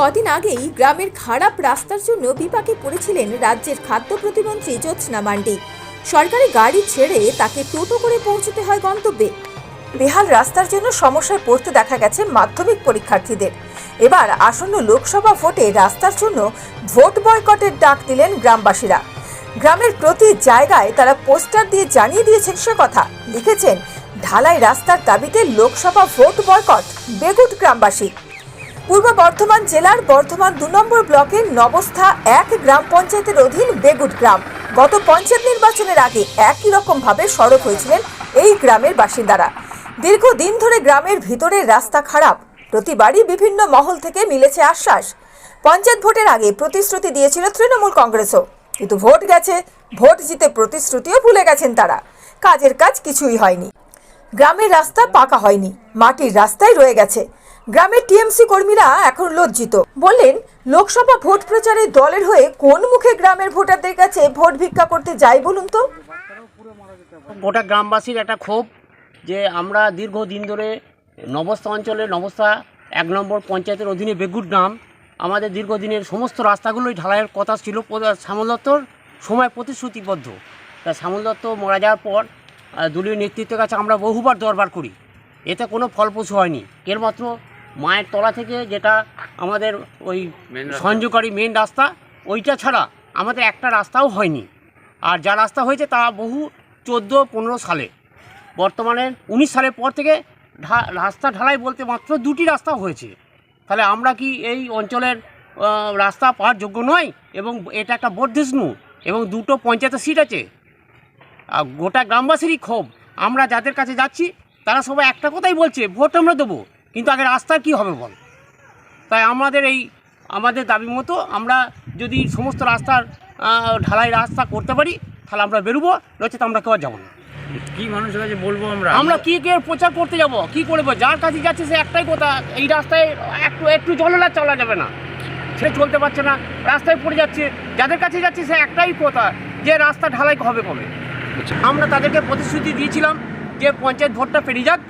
কদিন আগেই গ্রামের খারাপ রাস্তার জন্য বিপাকে পড়েছিলেন রাজ্যের খাদ্য প্রতিমন্ত্রী জ্যোৎস্না মান্ডি। সরকারি গাড়ি ছেড়ে তাকে টোটো করে পৌঁছতে হয় গন্তব্যে। বেহাল রাস্তার জন্য সমস্যায় পড়তে দেখা গেছে মাধ্যমিক পরীক্ষার্থীদের। এবার আসন্ন লোকসভা ভোটে রাস্তার জন্য ভোট বয়কটের ডাক দিলেন গ্রামবাসীরা। গ্রামের প্রতি জায়গায় তারা পোস্টার দিয়ে জানিয়ে দিয়েছেন সে কথা। লিখেছেন, ঢালাই রাস্তার দাবিতে লোকসভা ভোট বয়কট, বেগুট গ্রামবাসী। পূর্ব বর্ধমান জেলার বর্ধমান দু নম্বর ব্লকের নবস্থা এক গ্রাম পঞ্চায়েতের অধীন বেগুট গ্রাম। গত পঞ্চায়েত নির্বাচনের আগে একই রকম ভাবে সড়ক হয়েছিলেন এই গ্রামের বাসিন্দারা। দীর্ঘদিন ধরে গ্রামের ভিতরের রাস্তা খারাপ, প্রতিবারই বিভিন্ন মহল থেকে মিলেছে আশ্বাস। পঞ্চায়েত ভোটের আগে প্রতিশ্রুতি দিয়েছিল তৃণমূল কংগ্রেসও, কিন্তু ভোট গেছে, ভোট জিতে প্রতিশ্রুতিও ভুলে গেছেন তারা। কাজের কাজ কিছুই হয়নি। গ্রামের রাস্তা পাকা হয়নি, মাটির রাস্তায় রয়ে গেছে। গ্রামের টিএমসি কর্মীরা এখন লজ্জিত। বললেন লোকসভা ভোট প্রচারে দলের হয়ে কোন মুখে গ্রামের ভোটারদের কাছে ভোট ভিক্ষা করতে যাই বলুন তো? গোটা গ্রামবাসীর একটা ক্ষোভ যে আমরা দীর্ঘদিন ধরে নবস্থা অঞ্চলে নবস্থা এক নম্বর পঞ্চায়েতের অধীনে বেগুর গ্রাম, আমাদের দীর্ঘদিনের সমস্ত রাস্তাগুলোই ঢালাইয়ের কথা ছিল। শ্যামল দত্তর সময় প্রতিশ্রুতিবদ্ধ। তা শ্যামল দত্ত মারা যাওয়ার পর দলীয় নেতৃত্বের কাছে আমরা বহুবার দরবার করি। এতে কোনো ফলপ্রসূ হয়নি। কেবলমাত্র মায়ের তলা থেকে যেটা আমাদের ওই সংযোগকারী মেন রাস্তা ওইটা ছাড়া আমাদের একটা রাস্তাও হয়নি। আর যা রাস্তা হয়েছে তা বহু চোদ্দ পনেরো সালে। বর্তমানে উনিশ সালের পর থেকে ঢা- রাস্তা ঢালাই বলতে মাত্র দুটি রাস্তা হয়েছে। তাহলে আমরা কি এই অঞ্চলের রাস্তা পাওয়ার যোগ্য নয়? এবং এটা একটা বর্ধিষ্ণু এবং দুটো পঞ্চায়েতের সিট আছে। আর গোটা গ্রামবাসীরই ক্ষোভ। আমরা যাদের কাছে যাচ্ছি তারা সবাই একটা কথাই বলছে ভোট আমরা দেবো। কিন্তু আগে রাস্তা কি হবে বল? তাই আমাদের এই আমাদের দাবি মতো আমরা যদি সমস্ত রাস্তার ঢালাই রাস্তা করতে পারি তাহলে আমরা বেরোবো নচেত আমরা কেউ আর যাব না। কি মানুষের কাছে বলব আমরা? আমরা কি কে প্রচার করতে যাব? কি করব? যার কাছে যাচ্ছে সে একটাই কথা এই রাস্তায় একটু একটু জলেলা চলা যাবে না। সে চলতে পারছে না রাস্তায় পড়ে যাচ্ছে যাদের কাছে যাচ্ছে সে একটাই কথা যে রাস্তা ঢালাই হবে কবে? আমরা তাদেরকে প্রতিশ্রুতি দিয়েছিলাম যে পঞ্চায়েত ভোটটা পেরিয়ে যাক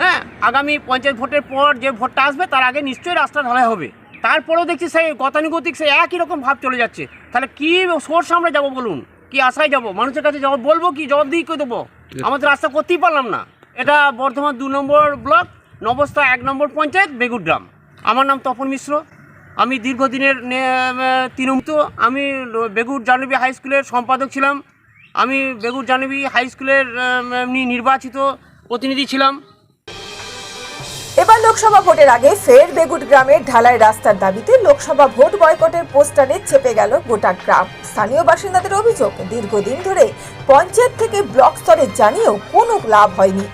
হ্যাঁ আগামী পঞ্চায়েত ভোটের পর যে ভোটটা আসবে, তার আগে নিশ্চয়ই রাস্তা ঢালাই হবে। তারপরেও দেখছি সেই গতানুগতিক সেই একই রকম ভাব চলে যাচ্ছে। তাহলে কি সোর্স আমরা যাব বলুন? কি আশায় যাব? মানুষের কাছে জবাব বলব কি? জবাব দিয়ে করে দেবো? আমাদের রাস্তা করতেই পারলাম না। এটা বর্ধমান দু নম্বর ব্লক, নবস্থা এক নম্বর পঞ্চায়েত বেগুগ্রাম আমার নাম তপন মিশ্র। আমি দীর্ঘদিনের তৃণমূল। আমি বেগুর জানবী হাই স্কুলের সম্পাদক ছিলাম। আমি বেগুর জানবী হাই স্কুলের নির্বাচিত প্রতিনিধি ছিলাম। এবার লোকসভা ভোটের আগে ফের বেগুট গ্রামের ঢালাই রাস্তার দাবিতে লোকসভা ভোট বয়কটের পোস্টারে চেপে গেল গোটা গ্রাম। স্থানীয় বাসিন্দাদের অভিযোগ, দীর্ঘদিন ধরে পঞ্চায়েত থেকে ব্লক স্তরে জানিয়েও কোনো লাভ হয়নি।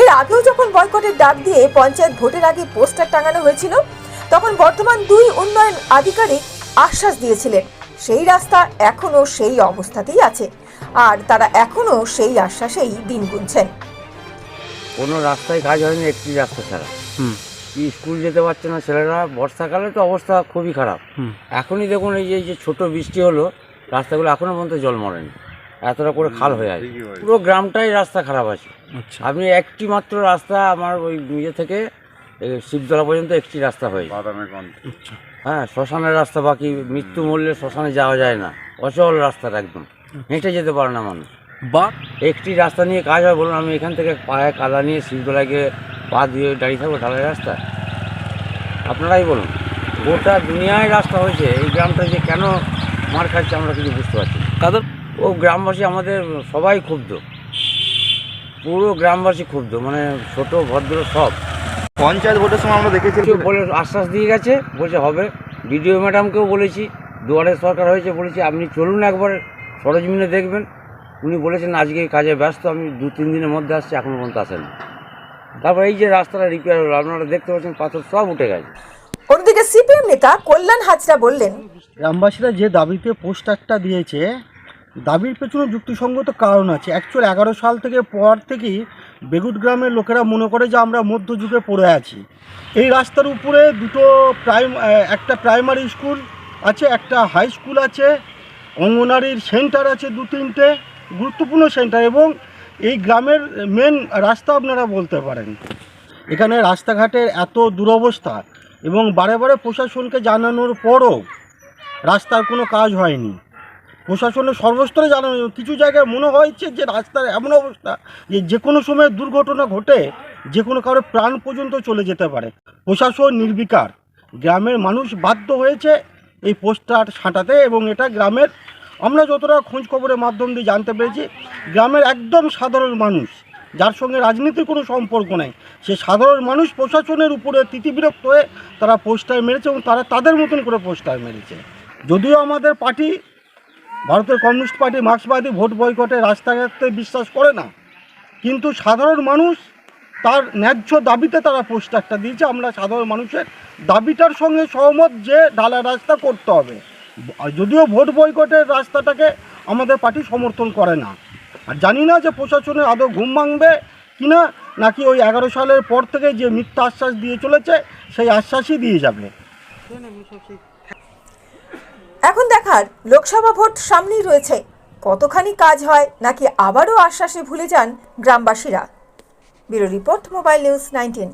এর আগেও যখন বয়কটের ডাক দিয়ে পঞ্চায়েত ভোটের আগে পোস্টার টাঙানো হয়েছিল, তখন বর্তমান দুই উন্নয়ন আধিকারিক আশ্বাস দিয়েছিলেন, সেই রাস্তা এখনও সেই অবস্থাতেই আছে, আর তারা এখনও সেই আশ্বাসেই দিন গুনছেন। কোনো রাস্তায় কাজ হয়নি, একটি রাস্তা ছাড়া। স্কুল যেতে পারছে না ছেলেরা বর্ষাকালে তো অবস্থা খুবই খারাপ। এখনই দেখুন এই যে এই যে ছোট বৃষ্টি হলো রাস্তাগুলো এখনও পর্যন্ত জল মরেনি। এতটা করে খাল হয়ে আছে। পুরো গ্রামটাই রাস্তা খারাপ আছে। আচ্ছা। আপনি একটি মাত্র রাস্তা আমার ওই নিজে থেকে শিবতলা পর্যন্ত একটি রাস্তা হয়েছে আচ্ছা। হ্যাঁ শ্মশানের রাস্তা বাকি মৃত্যু মরলে শ্মশানে যাওয়া যায় না। অচল রাস্তাটা একদম। হেঁটে যেতে পারে না মানুষ। বা একটি রাস্তা নিয়ে কাজ হয় বলুন আমি এখান থেকে পায়ে কাদা নিয়ে শিবতলায় গিয়ে পা দিয়ে দাঁড়িয়ে থাকব ঢালাই রাস্তা। আপনারাই বলুন গোটা দুনিয়ায় রাস্তা হয়েছে এই গ্রামটা যে কেন মার খাচ্ছে আমরা কিছু বুঝতে পারছি না। তাদের ও গ্রামবাসী আমাদের সবাই ক্ষুব্ধ। পুরো গ্রামবাসী ক্ষুব্ধ মানে ছোট ভদ্র সব। পঞ্চায়েত ভোটের সময় আমরা দেখেছি কিছু বলে আশ্বাস দিয়ে গেছে বলছে হবে। ডিডিও ম্যাডামকেও বলেছি দুয়ারে সরকার হয়েছে বলেছি আপনি চলুন একবার সরজমিনে দেখবেন। উনি বলেছেন আজকে কাজে ব্যস্ত আমি দু তিন দিনের মধ্যে আসছি এখনও পর্যন্ত আসেন তারপর এই যে রাস্তাটা রিপেয়ার হলো আপনারা দেখতে পাচ্ছেন পাথর সব উঠে গেছে। অন্যদিকে সিপিএম নেতা কল্যাণ হাজরা বললেন গ্রামবাসীরা যে দাবিতে পোস্টারটা দিয়েছে দাবির পেছনে যুক্তিসঙ্গত কারণ আছে। অ্যাকচুয়াল এগারো সাল থেকে পর থেকেই বেগুট গ্রামের লোকেরা মনে করে যে আমরা মধ্যযুগে পড়ে আছি। এই রাস্তার উপরে দুটো প্রাইম একটা প্রাইমারি স্কুল আছে একটা হাই স্কুল আছে অঙ্গনারীর সেন্টার আছে দু তিনটে গুরুত্বপূর্ণ সেন্টার এবং এই গ্রামের মেন রাস্তা আপনারা বলতে পারেন। এখানে রাস্তাঘাটের এত দুরবস্থা এবং বারে বারে প্রশাসনকে জানানোর পরও রাস্তার কোনো কাজ হয়নি। প্রশাসনের সর্বস্তরে জানানো কিছু জায়গায় মনে হয়েছে যে রাস্তার এমন অবস্থা যে যে কোনো সময় দুর্ঘটনা ঘটে যে কোনো কারও প্রাণ পর্যন্ত চলে যেতে পারে। প্রশাসন নির্বিকার। গ্রামের মানুষ বাধ্য হয়েছে এই পোস্টার ছাঁটাতে এবং এটা গ্রামের আমরা যতটা খোঁজ খবরের মাধ্যম দিয়ে জানতে পেরেছি, গ্রামের একদম সাধারণ মানুষ, যার সঙ্গে রাজনীতির কোনো সম্পর্ক নেই, সে সাধারণ মানুষ প্রশাসনের উপরে তিতিবিরক্ত হয়ে তারা পোস্টার মেরেছে এবং তারা তাদের মতন করে পোস্টার মেরেছে। যদিও আমাদের পার্টি, ভারতের কমিউনিস্ট পার্টি মার্ক্সবাদী ভোট বয়কটে রাস্তাঘাটে বিশ্বাস করে না, কিন্তু সাধারণ মানুষ তার ন্যায্য দাবিতে তারা পোস্টারটা দিয়েছে। আমরা সাধারণ মানুষের দাবিটার সঙ্গে সহমত যে ঢালা রাস্তা করতে হবে। যদিও ভোট বয়কটের রাস্তাটাকে আমাদের পার্টি সমর্থন করে না। আর জানি না যে প্রশাসনের আদৌ ঘুম ভাঙবে কি না নাকি ওই এগারো সালের পর থেকে যে মিথ্যা আশ্বাস দিয়ে চলেছে, সেই আশ্বাসই দিয়ে যাবে। এখন দেখার, লোকসভা ভোট সামনেই রয়েছে। কতখানি কাজ হয়, নাকি আবারও আশ্বাসে ভুলে যান গ্রামবাসীরা? Bureau report, mobile news nineteen.